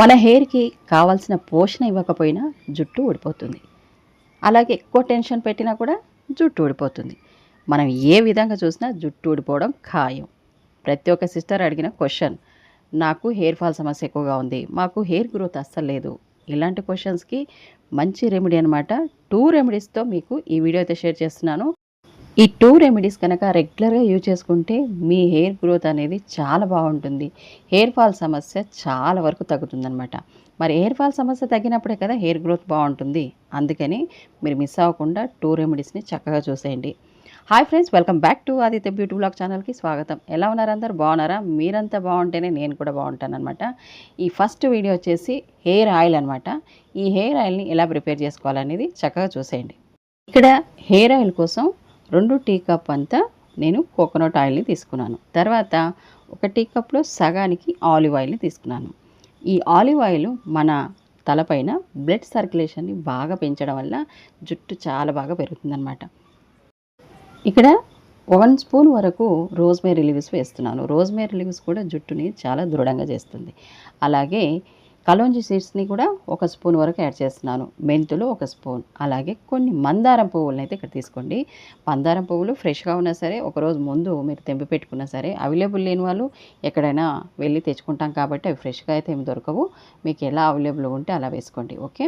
మన హెయిర్కి కావాల్సిన పోషణ ఇవ్వకపోయినా జుట్టు ఊడిపోతుంది. అలాగే ఎక్కువ టెన్షన్ పెట్టినా కూడా జుట్టు ఊడిపోతుంది. మనం ఏ విధంగా చూసినా జుట్టు ఊడిపోవడం ఖాయం. ప్రతి ఒక్క సిస్టర్ అడిగిన క్వశ్చన్ నాకు హెయిర్ ఫాల్ సమస్య ఎక్కువగా ఉంది మాకు హెయిర్ గ్రోత్ అస్సలు లేదు. ఇలాంటి క్వశ్చన్స్కి మంచి రెమెడీ అనమాట టూ రెమెడీస్తో మీకు ఈ వీడియో అయితే షేర్ చేస్తున్నాను. ఈ టూ రెమెడీస్ కనుక రెగ్యులర్గా యూజ్ చేసుకుంటే మీ హెయిర్ గ్రోత్ అనేది చాలా బాగుంటుంది. హెయిర్ ఫాల్ సమస్య చాలా వరకు తగ్గుతుందన్నమాట. మరి హెయిర్ ఫాల్ సమస్య తగ్గినప్పుడే కదా హెయిర్ గ్రోత్ బాగుంటుంది. అందుకని మీరు మిస్ అవ్వకుండా టూ రెమెడీస్ని చక్కగా చూసేయండి. Hi friends welcome back to Aditya beauty blog ఛానల్కి స్వాగతం. ఎలా ఉన్నారు అందరు? బాగున్నారా? మీరంతా బాగుంటేనే నేను కూడా బాగుంటానమాట ఈ ఫస్ట్ వీడియో వచ్చేసి హెయిర్ ఆయిల్ అనమాట ఈ హెయిర్ ఆయిల్ని ఎలా ప్రిపేర్ చేసుకోవాలనేది చక్కగా చూసేయండి. ఇక్కడ హెయిర్ ఆయిల్ కోసం రెండు టీ కప్ అంతా నేను కోకోనట్ ఆయిల్ని తీసుకున్నాను. తర్వాత ఒక టీ కప్లో సగానికి ఆలివ్ ఆయిల్ని తీసుకున్నాను. ఈ ఆలివ్ ఆయిల్ మన తలపైన బ్లడ్ సర్క్యులేషన్ని బాగా పెంచడం వల్ల జుట్టు చాలా బాగా పెరుగుతుందన్నమాట. ఇక్కడ వన్ స్పూన్ వరకు రోజ్మేరీ లీవ్స్ వేస్తున్నాను. రోజ్మేరీ లీవ్స్ కూడా జుట్టుని చాలా దృఢంగా చేస్తుంది. అలాగే కలోంజి సీడ్స్ని కూడా ఒక స్పూన్ వరకు యాడ్ చేస్తున్నాను. మెంతులు ఒక స్పూన్. అలాగే కొన్ని మందారం పువ్వులను అయితే ఇక్కడ తీసుకోండి. మందారం పువ్వులు ఫ్రెష్గా ఉన్నా సరే ఒకరోజు ముందు మీరు తెంపి పెట్టుకున్నా సరే అవైలబుల్ లేని వాళ్ళు ఎక్కడైనా వెళ్ళి తెచ్చుకుంటాం కాబట్టి అవి ఫ్రెష్గా అయితే ఏమి దొరకవు. మీకు ఎలా అవైలబుల్గా ఉంటే అలా వేసుకోండి. ఓకే?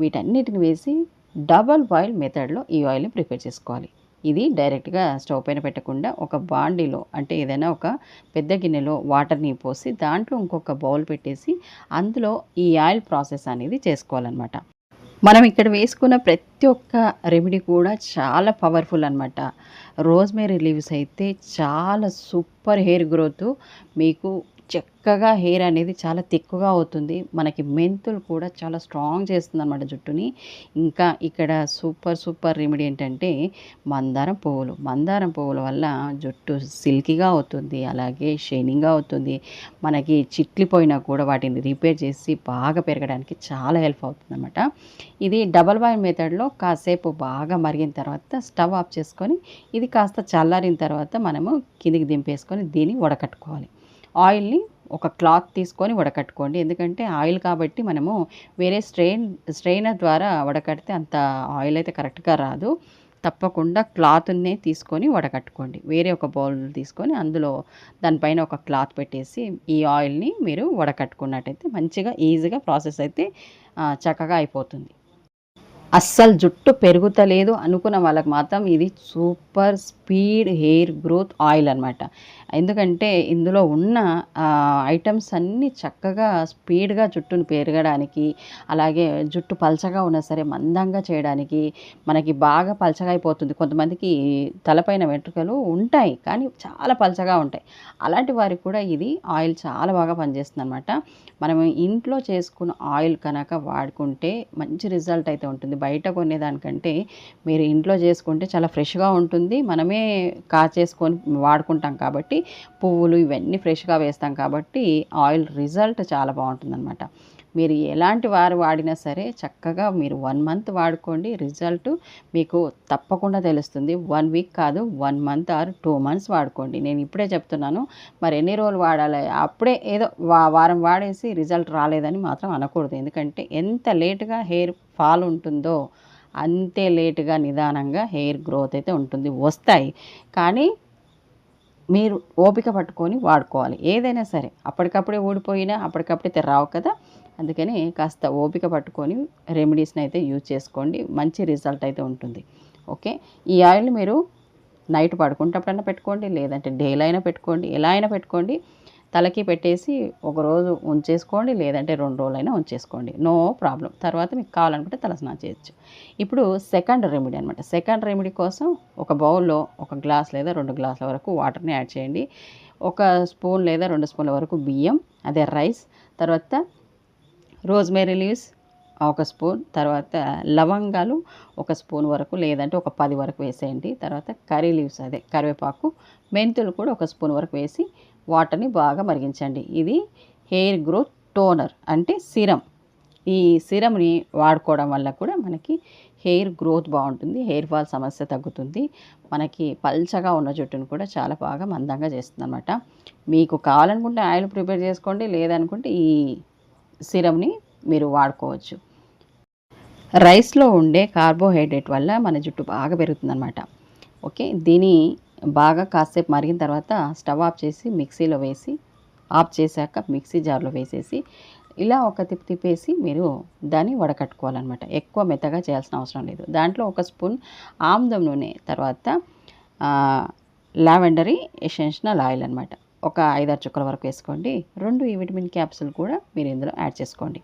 వీటన్నిటిని వేసి డబల్ బాయిల్ మెథడ్లో ఈ ఆయిల్ని ప్రిపేర్ చేసుకోవాలి. ఇది డైరెక్ట్గా స్టవ్ పైన పెట్టకుండా ఒక బాండీలో అంటే ఏదైనా ఒక పెద్ద గిన్నెలో వాటర్ని పోసి దాంట్లో ఇంకొక బౌల్ పెట్టేసి అందులో ఈ ఆయిల్ ప్రాసెస్ అనేది చేసుకోవాలన్నమాట. మనం ఇక్కడ వేసుకున్న ప్రతి ఒక్క రెమెడీ కూడా చాలా పవర్ఫుల్ అనమాట రోజ్మేరీ లీవ్స్ అయితే చాలా సూపర్ హెయిర్ గ్రోత్. మీకు చక్కగా హెయిర్ అనేది చాలా తిక్కుగా అవుతుంది. మనకి మెంతులు కూడా చాలా స్ట్రాంగ్ చేస్తుంది అనమాట జుట్టుని. ఇంకా ఇక్కడ సూపర్ సూపర్ రెమెడీ ఏంటంటే మందారం పువ్వులు. మందారం పువ్వుల వల్ల జుట్టు సిల్కీగా అవుతుంది అలాగే షైనింగ్గా అవుతుంది. మనకి చిట్లిపోయినా కూడా వాటిని రిపేర్ చేసి బాగా పెరగడానికి చాలా హెల్ప్ అవుతుంది అనమాట ఇది డబల్ బాయిల్ మెథడ్లో కాసేపు బాగా మరిగిన తర్వాత స్టవ్ ఆఫ్ చేసుకొని ఇది కాస్త చల్లారిన తర్వాత మనము కిందికి దింపేసుకొని దీన్ని వడకట్టుకోవాలి. ఆయిల్ని ఒక క్లాత్ తీసుకొని వడకట్టుకోండి. ఎందుకంటే ఆయిల్ కాబట్టి మనము వేరే స్ట్రెయిన్ స్ట్రెయినర్ ద్వారా వడకడితే అంత ఆయిల్ అయితే కరెక్ట్గా రాదు. తప్పకుండా క్లాత్నే తీసుకొని వడకట్టుకోండి. వేరే ఒక బౌల్ తీసుకొని అందులో దానిపైన ఒక క్లాత్ పెట్టేసి ఈ ఆయిల్ని మీరు వడకట్టుకున్నట్టయితే మంచిగా ఈజీగా ప్రాసెస్ అయితే చక్కగా అయిపోతుంది. అస్సలు జుట్టు పెరుగుతలేదు అనుకున్న వాళ్ళకి మాత్రం ఇది super speed hair growth oil అనమాట ఎందుకంటే ఇందులో ఉన్న ఐటమ్స్ అన్నీ చక్కగా స్పీడ్గా జుట్టును పెరగడానికి అలాగే జుట్టు పలచగా ఉన్నా సరే మందంగా చేయడానికి మనకి బాగా పలచగా అయిపోతుంది. కొంతమందికి తలపైన వెంట్రుకలు ఉంటాయి కానీ చాలా పలచగా ఉంటాయి. అలాంటి వారికి కూడా ఇది ఆయిల్ చాలా బాగా పనిచేస్తుంది అనమాట మనం ఇంట్లో చేసుకున్న ఆయిల్ కనుక వాడుకుంటే మంచి రిజల్ట్ అయితే ఉంటుంది. బయట కొనేదానికంటే మీరు ఇంట్లో చేసుకుంటే చాలా ఫ్రెష్గా ఉంటుంది. మనమే కాచేసుకొని వాడుకుంటాం కాబట్టి పువ్వులు ఇవన్నీ ఫ్రెష్గా వేస్తాం కాబట్టి ఆయిల్ రిజల్ట్ చాలా బాగుంటుందన్నమాట. మీరు ఎలాంటి వారు వాడినా సరే చక్కగా మీరు వన్ మంత్ వాడుకోండి. రిజల్ట్ మీకు తప్పకుండా తెలుస్తుంది. వన్ వీక్ కాదు one month or two months వాడుకోండి. నేను ఇప్పుడే చెప్తున్నాను. మరి ఎన్ని రోజులు వాడాలి? అప్పుడే ఏదో వా వారం వాడేసి రిజల్ట్ రాలేదని మాత్రం అనకూడదు. ఎందుకంటే ఎంత లేటుగా హెయిర్ ఫాల్ ఉంటుందో అంతే లేటుగా నిదానంగా హెయిర్ గ్రోత్ అయితే ఉంటుంది వస్తాయి. కానీ మీరు ఓపిక పట్టుకొని వాడుకోవాలి. ఏదైనా సరే అప్పటికప్పుడే ఊడిపోయినా అప్పటికప్పుడే రావు కదా. అందుకని కాస్త ఓపిక పట్టుకొని రెమెడీస్ని అయితే యూజ్ చేసుకోండి. మంచి రిజల్ట్ అయితే ఉంటుంది. ఓకే? ఈ ఆయిల్ మీరు నైట్ పడుకుంటప్పుడైనా పెట్టుకోండి లేదంటే డేలో అయినా పెట్టుకోండి. ఎలా అయినా పెట్టుకోండి. తలకి పెట్టేసి ఒక రోజు ఉంచేసుకోండి లేదంటే రెండు రోజులైనా ఉంచేసుకోండి. No problem. తర్వాత మీకు కావాలనుకుంటే తలస్నానం చేయొచ్చు. ఇప్పుడు సెకండ్ రెమెడీ అనమాట సెకండ్ రెమెడీ కోసం ఒక బౌల్లో ఒక గ్లాస్ లేదా రెండు గ్లాసుల వరకు వాటర్ని యాడ్ చేయండి. ఒక స్పూన్ లేదా రెండు స్పూన్ల వరకు బియ్యం అదే రైస్ తర్వాత రోజ్మేరీ లీవ్స్ ఒక స్పూన్ తర్వాత లవంగాలు ఒక స్పూన్ వరకు లేదంటే ఒక పది వరకు వేసేయండి. తర్వాత కర్రీ లీవ్స్ అదే కరివేపాకు మెంతులు కూడా ఒక స్పూన్ వరకు వేసి వాటర్ని బాగా మరిగించండి. ఇది హెయిర్ గ్రోత్ టోనర్ అంటే సిరం. ఈ సిరంని వాడుకోవడం వల్ల కూడా మనకి హెయిర్ గ్రోత్ బాగుంటుంది హెయిర్ ఫాల్ సమస్య తగ్గుతుంది. మనకి పల్చగా ఉన్న జుట్టును కూడా చాలా బాగా మందంగా చేస్తుంది అనమాట మీకు కావాలనుకుంటే ఆయిల్ ప్రిపేర్ చేసుకోండి లేదనుకుంటే ఈ సిరమ్ని మీరు వాడుకోవచ్చు. రైస్లో ఉండే కార్బోహైడ్రేట్ వల్ల మన జుట్టు బాగా పెరుగుతుందన్నమాట. ఓకే దీని బాగా కాసేపు మరిగిన తర్వాత స్టవ్ ఆఫ్ చేసి మిక్సీలో వేసి ఆఫ్ చేశాక మిక్సీ జార్లో వేసేసి ఇలా ఒక తిప్పి తిప్పేసి మీరు దాన్ని వడకట్టుకోవాలన్నమాట. ఎక్కువ మెత్తగా చేయాల్సిన అవసరం లేదు. దాంట్లో ఒక స్పూన్ ఆముదం నూనె తర్వాత లావెండరీ ఎసెన్షనల్ ఆయిల్ అనమాట ఒక ఐదారు చుక్కల వరకు వేసుకోండి. రెండు ఈ విటమిన్ క్యాప్సూల్ కూడా మీరు ఇందులో యాడ్ చేసుకోండి.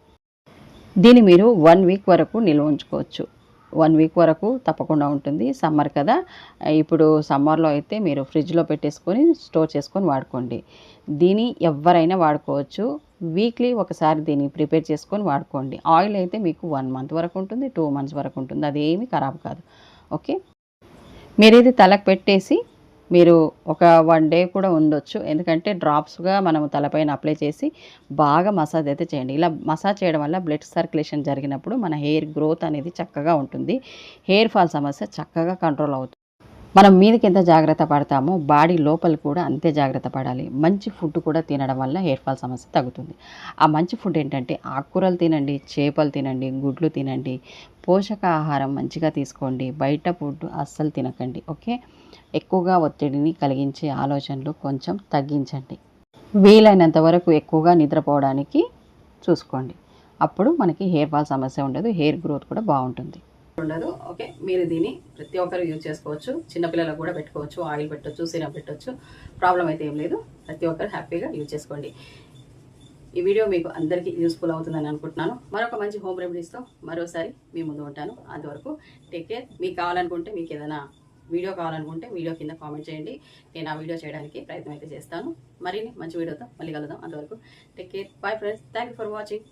దీన్ని మీరు వన్ వీక్ వరకు నిల్వ ఉంచుకోవచ్చు. వన్ వీక్ వరకు తప్పకుండా ఉంటుంది. సమ్మర్ కదా. ఇప్పుడు సమ్మర్లో అయితే మీరు ఫ్రిడ్జ్లో పెట్టేసుకొని స్టోర్ చేసుకొని వాడుకోండి. దీన్ని ఎవరైనా వాడుకోవచ్చు. వీక్లీ ఒకసారి దీన్ని ప్రిపేర్ చేసుకొని వాడుకోండి. ఆయిల్ అయితే మీకు వన్ మంత్ వరకు ఉంటుంది టూ మంత్స్ వరకు ఉంటుంది. అది ఏమీ ఖరాబ్ కాదు. ఓకే? మీరు తలకు పెట్టేసి మీరు ఒక వన్ డే కూడా ఉండొచ్చు. ఎందుకంటే డ్రాప్స్గా మనం తలపైన అప్లై చేసి బాగా మసాజ్ అయితే చేయండి. ఇలా మసాజ్ చేయడం వల్ల బ్లడ్ సర్క్యులేషన్ జరిగినప్పుడు మన హెయిర్ గ్రోత్ అనేది చక్కగా ఉంటుంది. హెయిర్ ఫాల్ సమస్య చక్కగా కంట్రోల్ అవుతుంది. మనం మీదకి ఎంత జాగ్రత్త పడతామో బాడీ లోపల కూడా అంతే జాగ్రత్త పడాలి. మంచి ఫుడ్ కూడా తినడం వల్ల హెయిర్ ఫాల్ సమస్య తగ్గుతుంది. ఆ మంచి ఫుడ్ ఏంటంటే ఆకుకూరలు తినండి చేపలు తినండి గుడ్లు తినండి పోషకాహారం మంచిగా తీసుకోండి బయట ఫుడ్ అస్సలు తినకండి ఓకే? ఎక్కువగా ఒత్తిడిని కలిగించే ఆలోచనలు కొంచెం తగ్గించండి. వీలైనంత వరకు ఎక్కువగా నిద్రపోవడానికి చూసుకోండి. అప్పుడు మనకి హెయిర్ ఫాల్ సమస్య ఉండదు హెయిర్ గ్రోత్ కూడా బాగుంటుంది. ఉండదు ఓకే? మీరు దీన్ని ప్రతి ఒక్కరు యూజ్ చేసుకోవచ్చు. చిన్నపిల్లలకు కూడా పెట్టుకోవచ్చు ఆయిల్ పెట్టొచ్చు సిరప్ పెట్టొచ్చు. ప్రాబ్లం అయితే ఏం లేదు. ప్రతి ఒక్కరు హ్యాపీగా యూజ్ చేసుకోండి. ఈ వీడియో మీకు అందరికీ యూస్ఫుల్ అవుతుందని అనుకుంటున్నాను. మరొక మంచి హోమ్ రెమెడీస్తో మరోసారి మీ ముందు ఉంటాను. అంతవరకు టేక్ కేర్. మీకు కావాలనుకుంటే మీకు ఏదైనా వీడియో కావాలనుకుంటే వీడియో కింద కామెంట్ చేయండి. నేను ఆ వీడియో చేయడానికి ప్రయత్నం అయితే చేస్తాను. మరిన్ని మంచి వీడియోతో మళ్ళీ కలుద్దాం. అంతవరకు take care. Bye friends thank you for watching